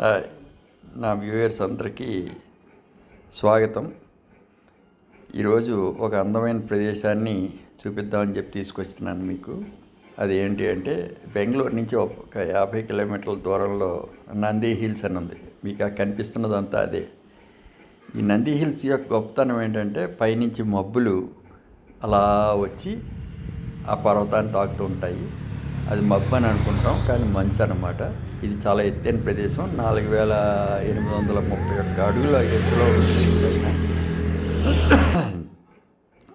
Hi నా viewers అందరికీ స్వాగతం. ఈరోజు ఒక అందమైన ప్రదేశాన్ని చూపిద్దామని చెప్పి తీసుకొస్తున్నాను మీకు. అది ఏంటి అంటే బెంగళూరు నుంచి ఒక యాభై కిలోమీటర్ల దూరంలో నంది హిల్స్ అని ఉంది. మీకు ఆ కనిపిస్తున్నదంతా అదే. ఈ నంది హిల్స్ యొక్క గొప్పతనం ఏంటంటే పైనుంచి మబ్బులు అలా వచ్చి ఆ పర్వతాన్ని తాకుతూ ఉంటాయి. అది మబ్బు అని అనుకుంటాం కానీ మంచు అనమాట ఇది చాలా ఎత్తైన ప్రదేశం. నాలుగు వేల ఎనిమిది వందల ముప్పై ఒక్క అడుగుల ఎత్తులో.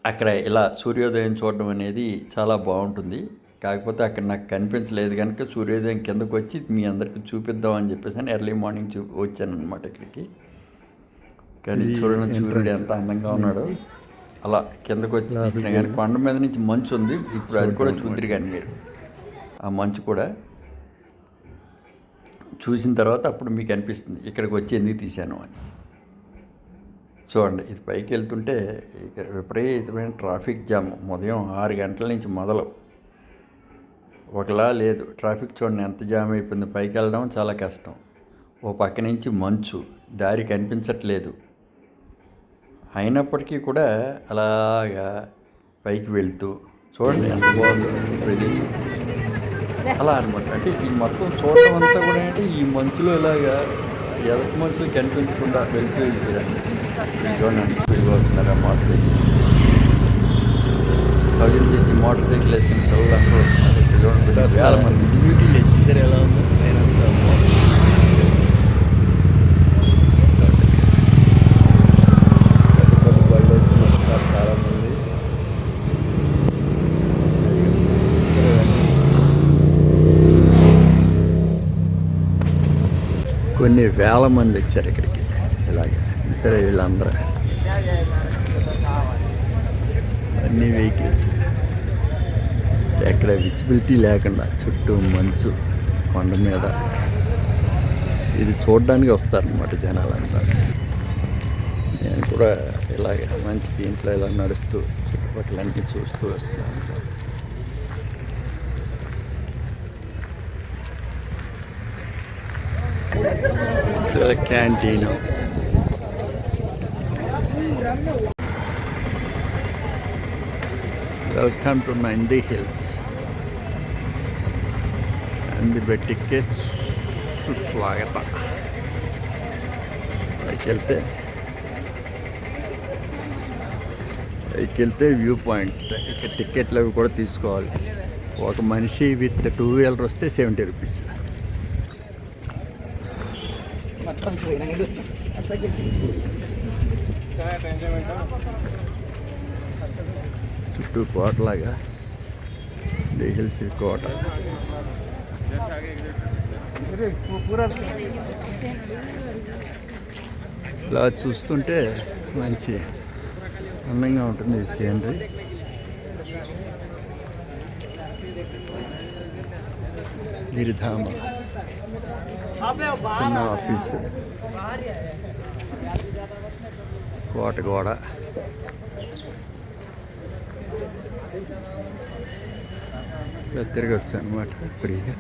అక్కడ ఇలా సూర్యోదయం చూడడం అనేది చాలా బాగుంటుంది. కాకపోతే అక్కడ నాకు కనిపించలేదు కనుక సూర్యోదయం కిందకు వచ్చి మీ అందరికి చూపిద్దాం అని చెప్పేసి అని ఎర్లీ మార్నింగ్ చూ వచ్చాను అనమాట ఇక్కడికి. కానీ చూడండి సూర్యుడు ఎంత అందంగా ఉన్నాడో. అలా కిందకు వచ్చి తీసిన కానీ కొండ మీద నుంచి మంచు ఉంది. ఇప్పుడు అది కూడా చూద్దరు కానీ మీరు. ఆ మంచు కూడా చూసిన తర్వాత అప్పుడు మీకు అనిపిస్తుంది ఇక్కడికి వచ్చి ఎందుకు తీశాను అని. చూడండి ఇది పైకి వెళ్తుంటే ఇక విపరీతమైన ట్రాఫిక్ జామ్ ఉదయం ఆరు గంటల నుంచి మొదలు. ఒకలా లేదు ట్రాఫిక్ చూడండి ఎంత జామ్ అయిపోయింది. పైకి వెళ్ళడం చాలా కష్టం. ఓ పక్క నుంచి మంచు దారి కనిపించట్లేదు. అయినప్పటికీ కూడా అలాగా పైకి వెళ్తూ చూడండి ఎంత బాగుందో ప్రదేశం. అలా అనమాట అంటే ఈ మొత్తం చూడటం అంతా కూడా అంటే ఈ మంచులో ఇలాగా ఎదటి మనుషులు కనిపించకుండా వెళ్తూ వెళ్తుందండి ఇది చూడండి వస్తున్నారా మోటార్ సైకిల్? కవిలు చేసి మోటార్ సైకిల్ వేసుకుని పిల్లలందరూ వస్తున్నారు. ఇక్కడ చూడండి వేల మంది. డ్యూటీలు ఎలా ఉందో నేనంతా పెద్ద పెద్ద బళ్ళు వేసుకుని వస్తున్నారు చాలా మంది కొన్ని వేల మంది వచ్చారు ఇక్కడికి. ఇలాగే. సరే వీళ్ళందరూ. అన్ని వెహికల్స్. ఎక్కడ విజిబిలిటీ లేకుండా చుట్టూ మంచు కొండ మీద. ఇది చూడడానికి వస్తారనమాట జనాలంతా. నేను కూడా ఇలాగ మంచి దీంట్లో ఇలా నడుస్తూ చుట్టుపక్కలన్నీ చూస్తూ వస్తున్నాను. Canteen welcome to Nandi hills Nandi బెట్టికే సుస్వాగత. పైకి వెళ్తే పైకి వెళ్తే వ్యూ పాయింట్స్. ఇక్కడ టికెట్లు అవి కూడా తీసుకోవాలి. ఒక మనిషి విత్ టూ వీలర్ వస్తే సెవెంటీ రూపీస్. చుట్టూ కోటలాగా ది కోట. ఇలా చూస్తుంటే మంచి అందంగా ఉంటుంది ఈ సీనరీ. గిరిధామ. చిన్న ఆఫీస్. కోట గోడ తిరిగి వచ్చాను అనమాట ఫ్రీగా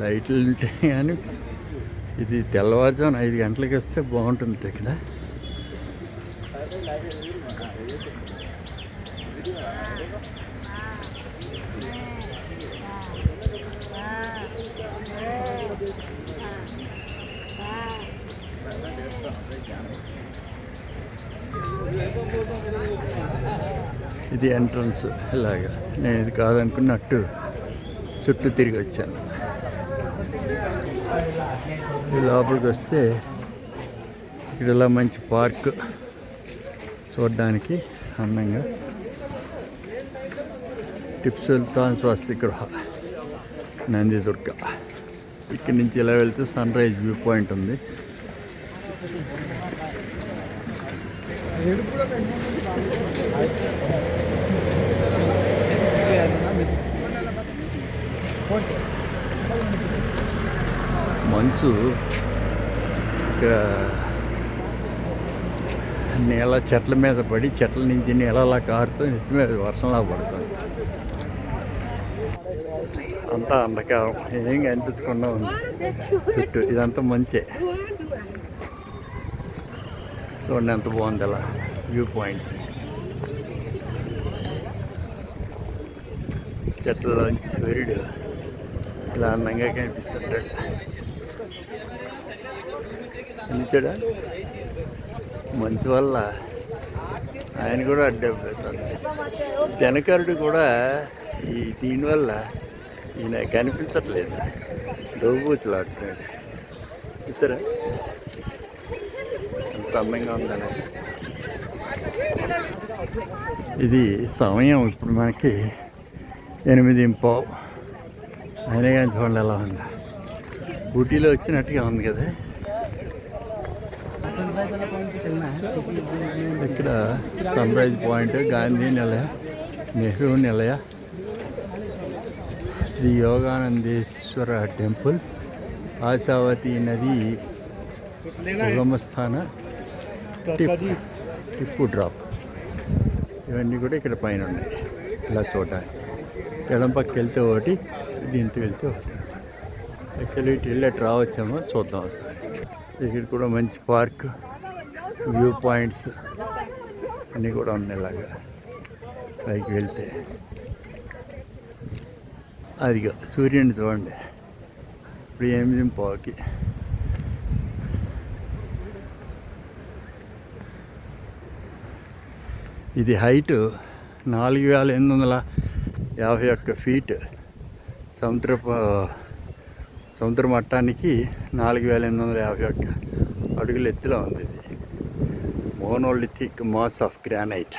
లైట్లు ఉంటాయి కానీ ఇది తెల్లవారుజామున ఐదు గంటలకి వస్తే బాగుంటుంది ఇక్కడ ఇది ఎంట్రన్స్ ఇలాగా. నేను ఇది కాదనుకున్నట్టు చుట్టూ తిరిగి వచ్చాను. ఈ లోపలికి వస్తే ఇక్కడ ఇలా మంచి పార్క్ చూడడానికి అందంగా. టిప్ సుల్తాన్ స్వస్తి గృహ నందిదుర్గ. ఇక్కడి నుంచి ఇలా వెళ్తే సన్ రైజ్ వ్యూ పాయింట్ ఉంది. మంచు ఇక్కడ నీళ్ళ చెట్ల మీద పడి చెట్ల నుంచి నీళ్ళలా కారుతూ నెత్తి మీద వర్షంలా పడుతుంది. అంతా అంధకారం. ఏం కనిపించకుండా ఉంది. చుట్టూ ఇదంతా మంచే. చూడండి ఎంత బాగుంది అలా. వ్యూ పాయింట్స్ చెట్లలోంచి సూర్యుడు ఇలా అందంగా కనిపిస్తుంటాడు. నిలిచాడా మంచి వల్ల ఆయన కూడా అడ్డైపోతుంది దినకరుడు కూడా ఈ దీనివల్ల ఈయన కనిపించట్లేదు. దోబూచులాడుతున్నాడు చూసారా? ఎంత ఉందని. ఇది సమయం ఇప్పుడు మనకి ఎనిమిది పావు. అయినా కానీ చూడండి ఎలా ఉంది? ఊటీలో వచ్చినట్టుగా ఉంది కదా. ఇక్కడ సన్రైజ్ పాయింట్ గాంధీ నిలయ నెహ్రూ నిలయ శ్రీ యోగానందేశ్వర టెంపుల్ ఆశావతి నది ఉగమస్థాన టిప్పు డ్రాప్. ఇవన్నీ కూడా ఇక్కడ పైన ఉన్నాయి. ఇలా చూడడానికి ఎడం పక్కకి వెళ్తే ఒకటి దీంతో వెళ్తే ఒకటి. యాక్చువల్లీ ఇటు వెళ్ళి అటు రావచ్చేమో చూద్దాం ఒకసారి. ఇక్కడ కూడా మంచి పార్క్ వ్యూ పాయింట్స్ అన్నీ కూడా ఉన్నాయి ఇలాగా. పైకి వెళ్తే. అదిగో సూర్యుని చూడండి. ఇప్పుడు ఎనిమిది పావుకి. ఇది హైట్ నాలుగు వేల ఎనిమిది వందల యాభై ఒక్క ఫీట్. సముద్రపు సముద్ర మట్టానికి నాలుగు వేల ఎనిమిది వందల యాభై ఒక్క అడుగుల ఎత్తులో ఉంది ఇది. Monolithic mass of granite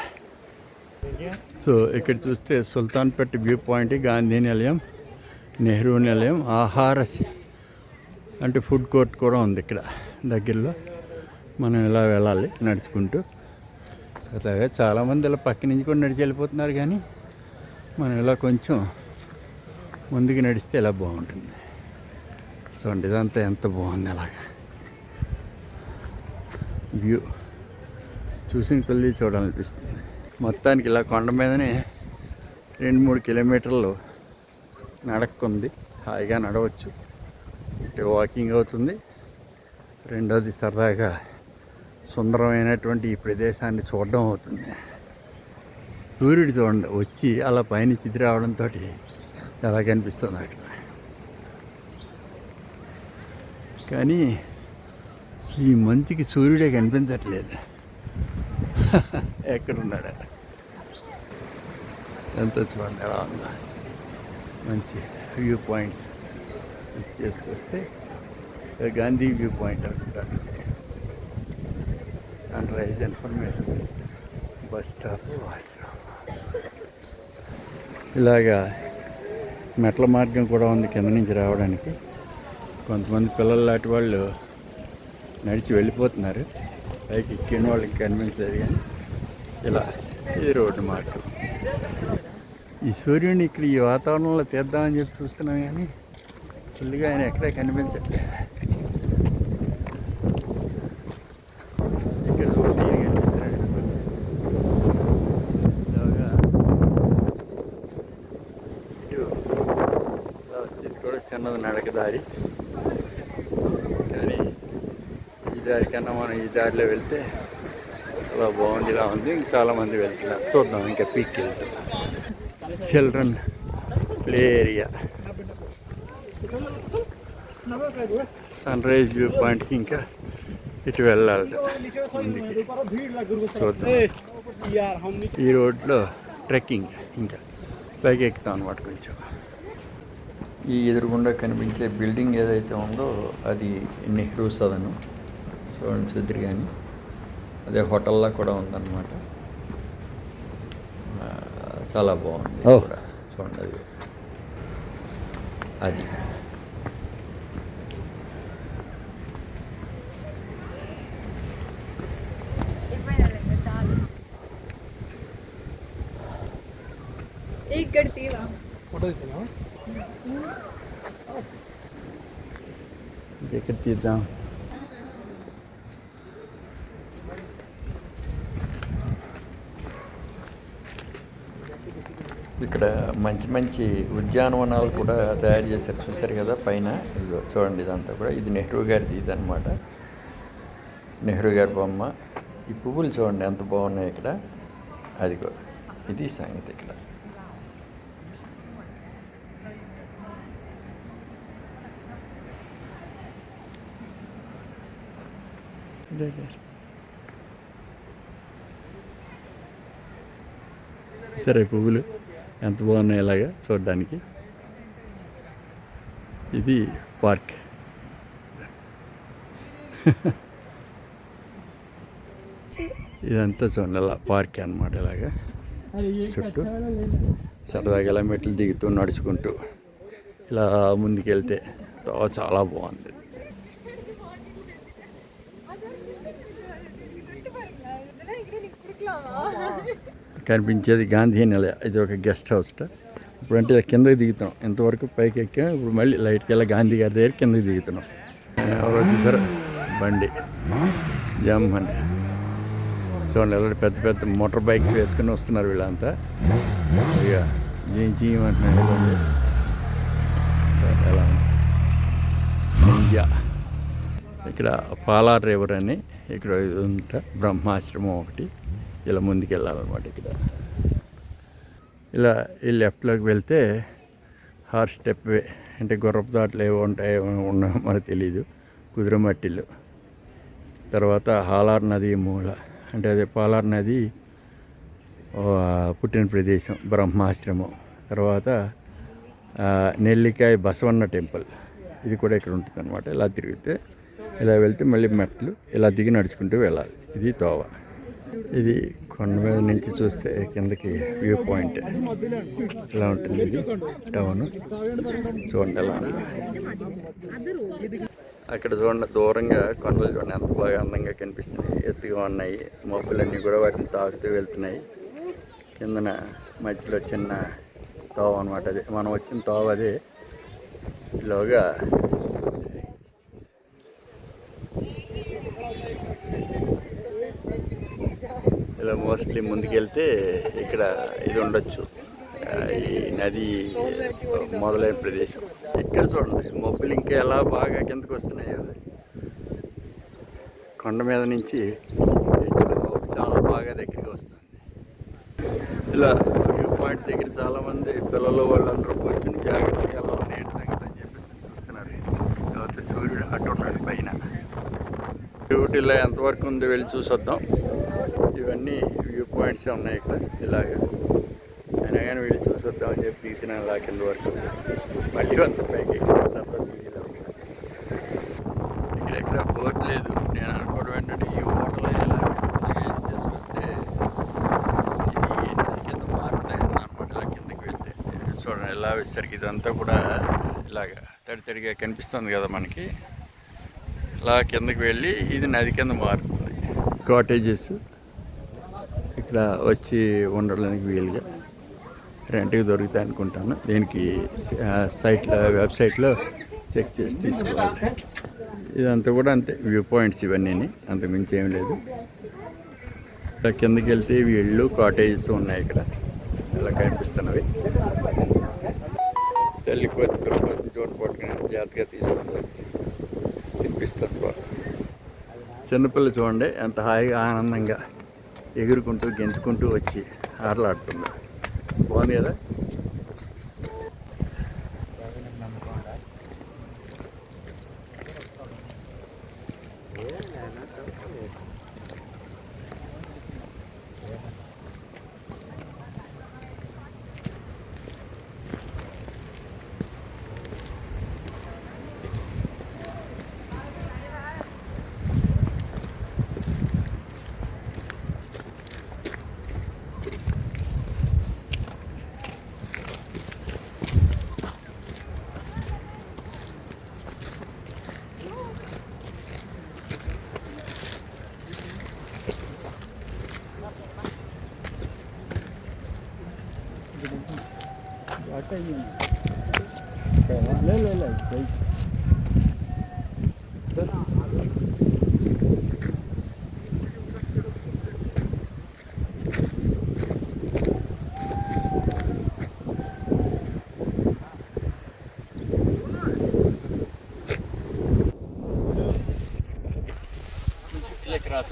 so ఇక్కడ చూస్తే సుల్తాన్పేట వ్యూ పాయింట్ గాంధీ నిలయం నెహ్రూ నిలయం ఆహార అంటే ఫుడ్ కోర్ట్ కూడా ఉంది ఇక్కడ దగ్గరలో. మనం ఇలా వెళ్ళాలి నడుచుకుంటూ. సరదాగా చాలామంది ఇలా పక్క నుంచి కూడా నడిచి వెళ్ళిపోతున్నారు కానీ మనం ఇలా కొంచెం ముందుకు నడిస్తే ఇలా బాగుంటుంది. చూడండి ఇదంతా ఎంత బాగుంది అలాగా. వ్యూ చూసిన కొద్ది చూడాలనిపిస్తుంది. మొత్తానికి ఇలా కొండ మీదనే రెండు మూడు కిలోమీటర్లు నడక్కుంది. హాయిగా నడవచ్చు. అంటే వాకింగ్ అవుతుంది. రెండోది సరదాగా సుందరమైనటువంటి ఈ ప్రదేశాన్ని చూడడం అవుతుంది. సూర్యుడు చూడండి వచ్చి అలా పైన చిద్ది రావడంతో ఎలా కనిపిస్తుంది అక్కడ. కానీ ఈ మంచుకి సూర్యుడే కనిపించట్లేదు. ఎక్కడున్నాడు? ఎంత చూడండి ఎలా ఉందా. మంచి వ్యూ పాయింట్స్ చేసుకొస్తే గాంధీ వ్యూ పాయింట్ అంటారు sunrise information bus stop washroom ఇలాగా మెట్ల మార్గం కూడా ఉంది కింద నుంచి రావడానికి. కొంతమంది పిల్లలు లాంటి వాళ్ళు నడిచి వెళ్ళిపోతున్నారు. పైకి ఎక్కిన వాళ్ళకి కనిపించలేదు కానీ ఇలా ఈ రోడ్డు మార్గం. ఈ సూర్యుడిని ఇక్కడ ఈ వాతావరణంలో తీద్దామని చెప్పి చూస్తున్నాం కానీ ఫుల్గా ఆయన ఎక్కడా కనిపించట్లేదు ఇక్కడ చూడండి ఈయన కనిపిస్తున్నాడు ఇలాగా ఇటు ఇలా వస్తే ఇది కూడా చిన్నది నడక దారి కానీ ఈ దారి కన్నా మనం ఈ దారిలో వెళ్తే చాలా బాగుంది ఇలా ఉంది చాలామంది వెళ్తున్నారు. చూద్దాం ఇంకా పీక్ వెళ్తాం. Children play area sunrise view పాయింట్కి ఇంకా ఇటు వెళ్ళాలి ముందుకి చూద్దాం. ఈ రోడ్లో ట్రెక్కింగ్ ఇంకా పైకి ఎక్కుతాం అనమాట కొంచెం. ఈ ఎదురుగుండా కనిపించే బిల్డింగ్ ఏదైతే ఉందో అది నెహ్రూ సదను. చూడండి చూద్దరు కానీ. అదే హోటల్లో కూడా ఉందన్నమాట. చాలా బాగుంది చూడండి అది. అది. ఇక్కడ ఇక్కడ తీద్దాం? ఇక్కడ మంచి మంచి ఉద్యానవనాలు కూడా తయారు చేశారు. చూశారు కదా పైన? ఇదిగో చూడండి ఇదంతా కూడా. ఇది నెహ్రూ గారిది ఇదనమాట నెహ్రూ గారి బొమ్మ. ఈ పువ్వులు చూడండి ఎంత బాగున్నాయి ఇక్కడ. అదిగో ఇది సంగతి ఇక్కడ. సరే పువ్వులు. ఎంత బాగున్నాయి ఇలాగా చూడడానికి. ఇది పార్క్. ఇదంతా చూడండి ఇలా పార్క్ అనమాట ఇలాగా. చుట్టూ సరదాగా ఇలా మెట్లు దిగుతూ నడుచుకుంటూ ఇలా ముందుకెళ్తే చాలా బాగుంది. కనిపించేది గాంధీ నిలయ. ఇది ఒక గెస్ట్ హౌస్ ఇప్పుడంటే ఇలా కిందకి దిగుతాం. ఇంతవరకు పైకి ఎక్కాం. ఇప్పుడు మళ్ళీ లైట్కి వెళ్ళి గాంధీ గారి దగ్గర కిందకి దిగుతున్నాం. ఎవరో చూసారు? బండి. జమ్మని. చూడండి ఎలా పెద్ద పెద్ద మోటార్ బైక్స్ వేసుకుని వస్తున్నారు వీళ్ళంతా. ఇక జీ జీ ఎలా నింజా ఇక్కడ పాలా డ్రైవర్ అని ఇక్కడ ఇదంతా బ్రహ్మాశ్రమం ఒకటి. ఇలా ముందుకు వెళ్ళాలన్నమాట ఇక్కడ. ఇలా ఈ లెఫ్ట్లోకి వెళ్తే హార్స్ స్టెప్ వే అంటే గుర్రపు దాట్లు ఏవో ఉంటాయో ఉన్నా మనకు తెలియదు కుదురమట్టిలు తర్వాత హాలార్ నది మూల. అంటే అదే పాలార్ నది పుట్టిన ప్రదేశం బ్రహ్మాశ్రమం. తర్వాత నెల్లికాయ బసవన్న టెంపుల్. ఇది కూడా ఇక్కడ ఉంటుంది అనమాట ఇలా తిరిగితే ఇలా వెళ్తే మళ్ళీ మెట్లు ఇలా దిగి నడుచుకుంటూ వెళ్ళాలి. ఇది తోవ. ఇది కొండ మీద నుంచి చూస్తే కిందకి వ్యూ పాయింట్. ఇలా ఉంటుంది ఇది టౌన్. చూడండి ఎలా అక్కడ చూడండి దూరంగా కొండలు చూడండి ఎంత బాగా అందంగా కనిపిస్తున్నాయి. ఎత్తుగా ఉన్నాయి. మబ్బులన్నీ కూడా వాటిని తాకుతూ వెళ్తున్నాయి. కిందన మధ్యలో చిన్న తోవ అనమాట అదే. మనం వచ్చిన తోవ అదే. ఇలాగా ఇలా మోస్ట్లీ ముందుకెళ్తే ఇక్కడ ఇది ఉండొచ్చు. ఈ నది మొదలైన ప్రదేశం. ఇక్కడ చూడండి మబ్బులు ఇంకా ఎలా బాగా కిందకు వస్తున్నాయో కొండ మీద నుంచి మబ్బు చాలా బాగా దగ్గరికి వస్తుంది. ఇలా వ్యూ పాయింట్ దగ్గర చాలామంది పిల్లలు వాళ్ళందరూ కూర్చొని జాగ్రత్తగా ఎలా నేటి సంగతి అని చెప్పేసి చూస్తున్నారు. తర్వాత సూర్యుడు అటు ఉన్నాడు పైన. డ్యూటీలో ఎంతవరకు ఉందో వెళ్ళి చూసొద్దాం. ఇవన్నీ వ్యూ పాయింట్స్ ఉన్నాయి ఇక్కడ? ఇలాగా. అయినా కానీ వీళ్ళు చూసొద్దాం అని చెప్పి తీసిన ఇలా కింద వరకు. మళ్ళీ అంత పైకి. ఎక్కి సరదా ఇక్కడ ఎక్కడ బోట్ లేదు. నేను అనుకోవడం ఏంటంటే ఈ హోటల్ ఎలా చేసుకొస్తే నది కింద మారుతాయి అనమాట ఇలా కిందకి వెళ్తే. చూడండి ఇలా వచ్చేసరికి ఇదంతా కూడా ఇలాగ తడి తడిగా కనిపిస్తుంది కదా మనకి. ఇలా కిందకి వెళ్ళి ఇది నది కింద మారుతుంది. కాటేజెస్ ఇక్కడ వచ్చి ఉండడానికి వీలుగా రెంట్కి దొరుకుతాయి అనుకుంటాను. దీనికి సైట్లో వెబ్సైట్లో చెక్ చేసి తీసుకోవాలి. ఇదంతా కూడా అంతే వ్యూ పాయింట్స్ ఇవన్నీ అంతకుమించి ఏం లేదు. ఇలా కిందకి వెళ్తే వీళ్ళు కాటేజెస్ ఉన్నాయి ఇక్కడ. ఇలా కనిపిస్తున్నవి. తల్లి కోతి పిల్ల చోటు పట్టుకుని జాగ్రత్తగా తీస్తుంది తినిపిస్తుంది చిన్నపిల్ల చూడండి ఎంత హాయిగా ఆనందంగా. ఎగురుకుంటూ గెంతుకుంటూ వచ్చి ఆటలాడుతుంది బాగుంది కదా? Lay, lay, lay. Якраз.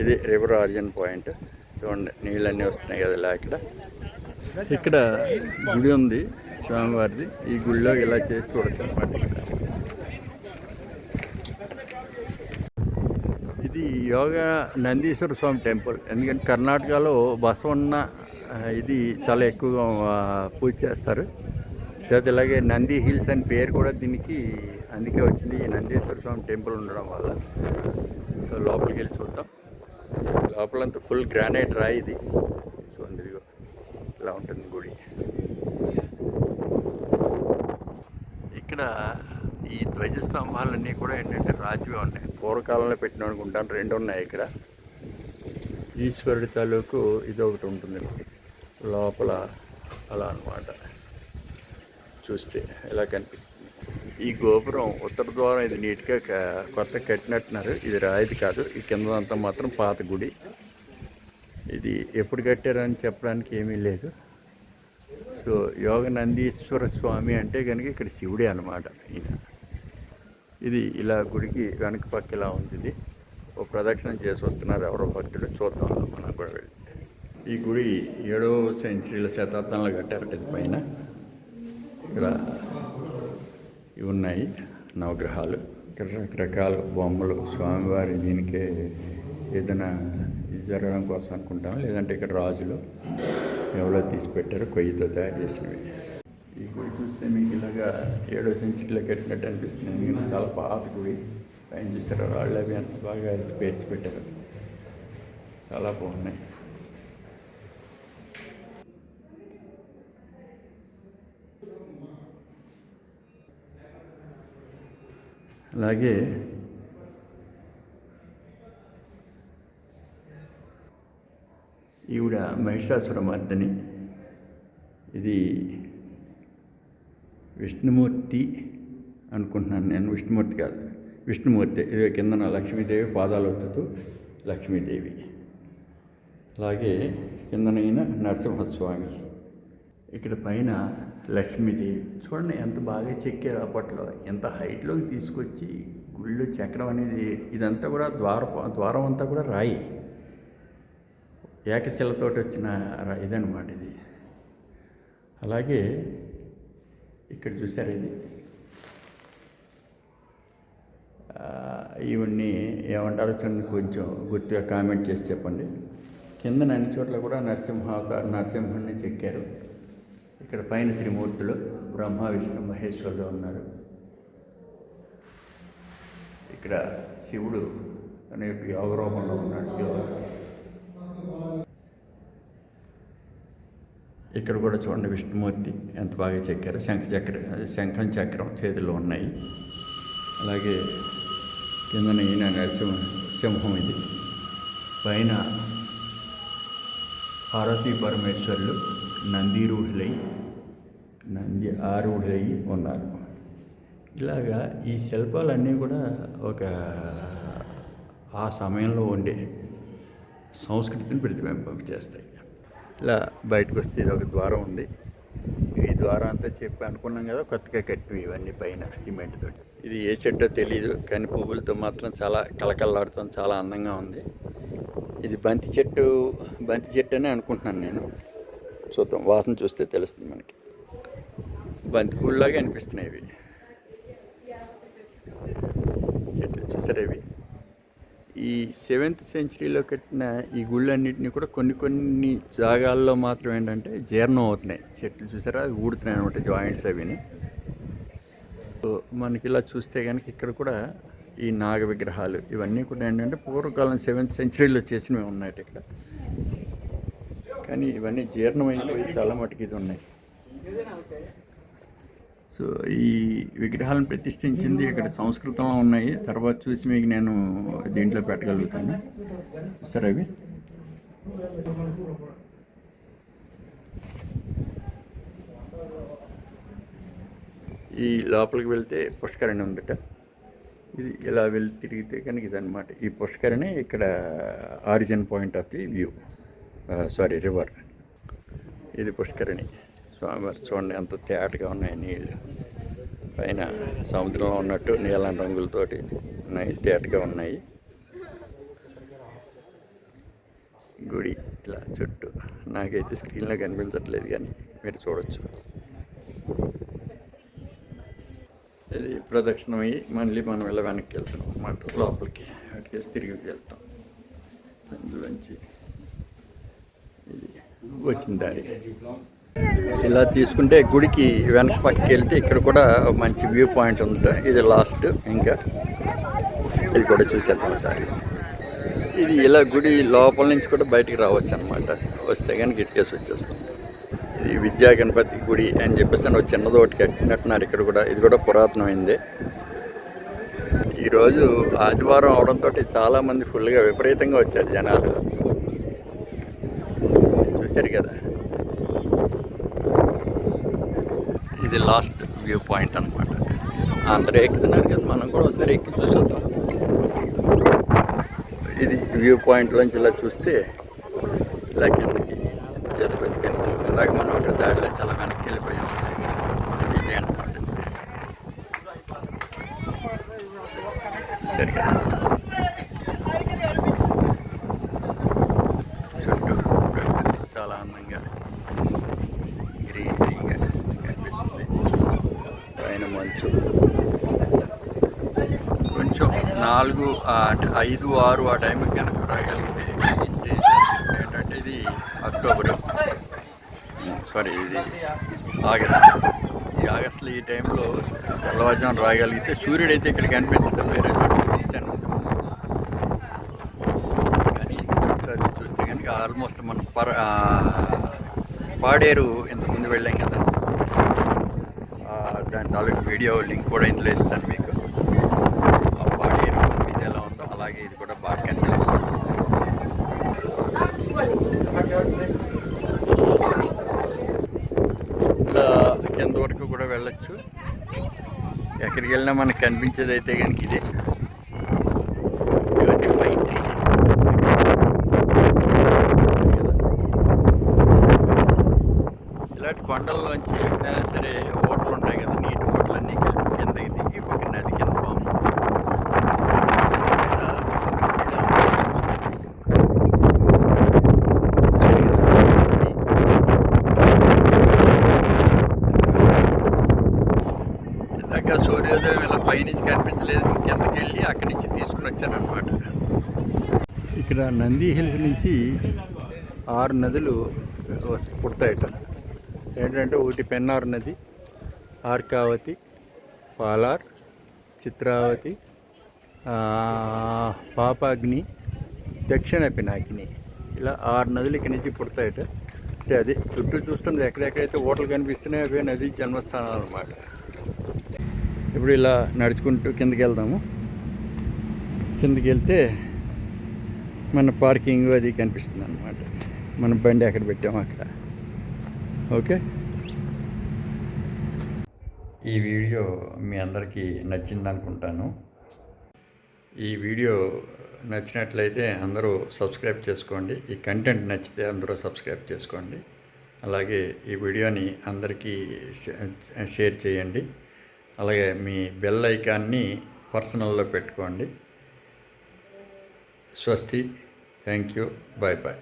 ఇది రివర్ ఆరిజిన్ పాయింట్. చూడండి నీళ్ళన్నీ వస్తున్నాయి కదా ఇలా ఇక్కడ. ఇక్కడ గుడి ఉంది స్వామివారిది. ఈ గుడిలో ఇలా చేసి చూడొచ్చు అనమాట ఇది యోగా నందీశ్వర స్వామి టెంపుల్. ఎందుకంటే కర్ణాటకలో బసవన్న ఇది చాలా ఎక్కువగా పూజ చేస్తారు. సో ఇలాగే నంది హిల్స్ అని పేరు కూడా దీనికి అందుకే వచ్చింది. ఈ నందీశ్వర స్వామి టెంపుల్ ఉండడం వల్ల. సో లోపలికి వెళ్ళి చూద్దాం. లోపలంతా ఫుల్ గ్రానైట్ రాయి ఇది. చూడండి ఇదిగో ఇలా ఉంటుంది గుడి. ఇక్కడ ఈ ధ్వజస్తంభాలన్నీ కూడా ఏంటంటే రాజుగా ఉన్నాయి. పూర్వకాలంలో పెట్టిన అనుకుంటాను రెండు ఉన్నాయి ఇక్కడ. ఈశ్వరుడి తాలూకు ఇది ఒకటి ఉంటుంది. లోపల అలా అన్నమాట. చూస్తే ఇలా కనిపిస్తుంది. ఈ గోపురం ఉత్తర ద్వారం ఇది నీట్గా క- కొత్త కట్టినట్టున్నారు. ఇది రాయిది కాదు. ఈ కిందంతా మాత్రం పాత గుడి. ఇది ఎప్పుడు కట్టారని చెప్పడానికి ఏమీ లేదు. సో యోగ నందీశ్వర స్వామి అంటే కనుక ఇక్కడ శివుడే అనమాట ఈయన. ఇది ఇలా గుడికి వెనక పక్క ఇలా ఉంది ఇది ఓ ప్రదక్షిణం చేసి వస్తున్నారు ఎవరో భక్తులు. చూద్దాం మనం కూడా వెళ్ళి. ఈ గుడి ఏడవ సెంచరీల శతాబ్దంలో కట్టారట ఇది పైన. ఇక్కడ ఇవి ఉన్నాయి నవగ్రహాలు. ఇక్కడ రకరకాల బొమ్మలు. స్వామివారి దీనికి ఏదైనా ఇది జరగడం కోసం అనుకుంటాం లేదంటే ఇక్కడ రాజులు ఎవరో తీసి పెట్టారు కొయ్యితో తయారు చేసినవి. ఈ గుడి చూస్తే మీకు ఇలాగా ఏడో సెంచరీలో కట్టినట్టు అనిపిస్తుంది. ఎందుకంటే చాలా పాత గుడి పైన చూసారు రాళ్ళు అవి అంత బాగా పేర్చి పెట్టారు. చాలా బాగున్నాయి. అలాగే ఈవిడ మహిషాసురమర్దని. ఇది విష్ణుమూర్తి అనుకుంటున్నాను నేను. విష్ణుమూర్తి కాదు. విష్ణుమూర్తి. ఇది కిందన లక్ష్మీదేవి పాదాలు ఒత్తుతూ లక్ష్మీదేవి. అలాగే కిందనైన నరసింహస్వామి. ఇక్కడ పైన లక్ష్మీదేవి. చూడండి ఎంత బాగా చెక్కారు అప్పట్లో ఎంత హైట్లోకి తీసుకొచ్చి గుళ్ళు చెక్కడం అనేది ఇదంతా కూడా ద్వార ద్వారం అంతా కూడా రాయి. ఏకశిలతోటి వచ్చిన ఇదనమాట ఇది. అలాగే ఇక్కడ చూసారు ఇది? ఇవన్నీ ఏమంటారో చిన్న కొంచెం గుర్తుగా కామెంట్ చేసి చెప్పండి. కింద అన్ని చోట్ల కూడా నరసింహ నరసింహుడిని చెక్కారు. ఇక్కడ పైన త్రిమూర్తులు బ్రహ్మ విష్ణు మహేశ్వరులు ఉన్నారు. ఇక్కడ శివుడు తన యొక్క యోగ రూపంలో ఉన్నాడు. యోగ ఇక్కడ కూడా చూడండి విష్ణుమూర్తి ఎంత బాగా చెక్కారు. శంఖ చక్ర శంఖం చక్రం చేతిలో ఉన్నాయి. అలాగే కిందన ఈయన నరసింహ సింహం ఇది. పైన పార్వతీ పరమేశ్వరులు నందిరూఢులై నంది ఆరూఢులై ఉన్నారు. ఇలాగా ఈ శిల్పాలన్నీ కూడా ఒక ఆ సమయంలో ఉండే సంస్కృతిని ప్రతిబింబం చేస్తాయి ఇలా బయటకు వస్తే ఇది ఒక ద్వారం ఉంది. ఈ ద్వారం అంతా చెప్పి అనుకున్నాం కదా కొత్తగా కట్టినవి ఇవన్నీ పైన సిమెంట్ తోటి. ఇది ఏ చెట్టో తెలియదు కానీ పువ్వులతో మాత్రం చాలా కలకల్లాడుతుంది చాలా అందంగా ఉంది. ఇది బంతి చెట్టు బంతి చెట్టు అని అనుకుంటున్నాను నేను. చూద్దాం వాసన చూస్తే తెలుస్తుంది మనకి. బంతి పూల్లాగా అనిపిస్తున్నాయి ఇవి. చెట్లు చూసారా ఇవి? ఈ సెవెంత్ సెంచరీలో కట్టిన ఈ గుళ్ళన్నింటినీ కూడా కొన్ని కొన్ని జాగాల్లో మాత్రం ఏంటంటే జీర్ణం అవుతున్నాయి. చెట్లు చూసారా? ఊడుతున్నాయి అనమాట జాయింట్స్ అవిని. సో మనకి ఇలా చూస్తే కనుక ఇక్కడ కూడా ఈ నాగ విగ్రహాలు ఇవన్నీ కూడా ఏంటంటే పూర్వకాలం సెవెంత్ సెంచరీలో చేసినవి ఉన్నాయి ఇక్కడ. కానీ ఇవన్నీ జీర్ణమైపోయి చాలా మటుకు ఇది ఉన్నాయి. సో ఈ విగ్రహాలను ప్రతిష్ఠించింది ఇక్కడ సంస్కృతంలో ఉన్నాయి. తర్వాత చూసి మీకు నేను దీంట్లో పెట్టగలుగుతాను. సరే అవి. ఈ లోపలికి వెళ్తే పుష్కరణి ఉందట. ఇది ఇలా వెళ్ళి తిరిగితే కనుక ఇదన్నమాట. ఈ పుష్కరణి ఇక్కడ origin point of the view sorry river. ఇది పుష్కరణి. స్వామివారు చూడండి ఎంత తేటగా ఉన్నాయి నీళ్ళు పైన సముద్రంలో ఉన్నట్టు నీలం రంగులతోటి ఉన్నాయి తేటగా ఉన్నాయి. గుడి ఇలా చుట్టూ. నాకైతే స్క్రీన్లో కనిపించట్లేదు కానీ మీరు చూడొచ్చు. ఇది ప్రదక్షిణమయ్యి మళ్ళీ మనం ఇలా వెనక్కి వెళ్తాం అన్నమాట. లోపలికి. అటుకేసి తిరిగి వెళ్తాం. సందులోంచి. ఇది వచ్చిన దారి. ఇలా తీసుకుంటే గుడికి వెనక పక్కకి వెళ్తే ఇక్కడ కూడా మంచి వ్యూ పాయింట్ ఉంది ఇది లాస్ట్ ఇంకా. ఇది కూడా చూసేద్దాం ఒకసారి. ఇది ఇలా గుడి లోపల నుంచి కూడా బయటికి రావచ్చు అనమాట వస్తే కానీ గిట్కేసి వచ్చేస్తాం ఇది విద్యా గణపతి గుడి అని చెప్పేసి ఒక చిన్నది ఒకటి కట్టినట్టున్నారు ఇక్కడ కూడా. ఇది కూడా పురాతనమైంది. ఈరోజు ఆదివారం అవడంతో చాలామంది ఫుల్గా విపరీతంగా వచ్చారు జనాలు. చూశారు కదా? ఇది లాస్ట్ వ్యూ పాయింట్ అనమాట అందరూ ఎక్కుతున్నారు కదా మనం కూడా ఒకసారి ఎక్కి చూసొద్దాం. ఇది వ్యూ పాయింట్లోంచి ఇలా చూస్తే ఇలా కింద చేసుకొచ్చి కనిపిస్తుంది ఇలాగ మనం అక్కడ దారిలో చాలా వెనక్కి వెళ్ళిపోయాం ఇది అనమాట సరిగా చుట్టూ ప్రకృతి చాలా అందంగా గ్రీనరీగా కనిపిస్తుంది పైన మంచు కొంచెం నాలుగు ఆ, అంటే ఐదు ఆరు ఆ టైంకి కనుక రాగలిగితే ఈ స్టేజ్ ఏంటంటే ఇది అక్టోబర్ సారీ ఇది ఆగస్ట్. ఈ ఆగస్ట్లో ఈ టైంలో తెల్లవారుజామున రాగలిగితే సూర్యుడు అయితే ఇక్కడ కనిపించడం వేరే తీశాను కానీ ఒకసారి చూస్తే కనుక ఆల్మోస్ట్ మనం పర పాడేరు ఇంతకుముందు వెళ్ళాం కదా. దాని తాలూకు వీడియో లింక్ కూడా ఇందులో ఇస్తాను మీకు ఆ పాడేరు ఇది ఎలా ఉందో అలాగే ఇది కూడా బాగా కనిపిస్తుంది ఇలా కింద వరకు కూడా వెళ్ళొచ్చు ఎక్కడికి వెళ్ళినా మనకు కనిపించేది అయితే కనుక ఇదే. ఇలాంటి ఇలాంటి కొండల్లోంచి ఎక్కడైనా సరే ఓట్లు ఉంటాయి కదా నీటి ఓట్లు అన్నీ కలిపి కిందకి దిగి ఒక నది కింద ఫామ్ ఇందాక సూర్యోదయం ఇలా పైనుంచి కనిపించలేదు కిందకి వెళ్ళి అక్కడి నుంచి తీసుకుని వచ్చాను అనమాట ఇక్కడ నంది హిల్స్ నుంచి ఆరు నదులు వస్తు పుడతాయట. ఏంటంటే ఒకటి పెన్నార్ నది ఆర్కావతి పాలార్ చిత్రావతి పాపాగ్ని దక్షిణ పినాకిని. ఇలా ఆరు నదులు ఇక్కడి నుంచి పుడతాయట. అంటే అది చుట్టూ చూస్తుంది ఎక్కడెక్కడైతే ఓటలు కనిపిస్తున్నాయో అవే నది జన్మస్థానాలు అనమాట ఇప్పుడు ఇలా నడుచుకుంటూ కిందకి వెళ్దాము. కిందకి వెళ్తే మన పార్కింగ్ అది కనిపిస్తుంది అనమాట మన బండి అక్కడ పెట్టాము అక్కడ. ఓకే? ఈ వీడియో మీ అందరికీ నచ్చింది అనుకుంటాను ఈ వీడియో నచ్చినట్లయితే అందరూ సబ్స్క్రైబ్ చేసుకోండి. ఈ కంటెంట్ నచ్చితే అందరూ సబ్స్క్రైబ్ చేసుకోండి. అలాగే ఈ వీడియోని అందరికీ షేర్ చేయండి. అలాగే మీ బెల్ ఐకాన్ని పర్సనల్లో పెట్టుకోండి. స్వస్తి. Thank you. Bye bye.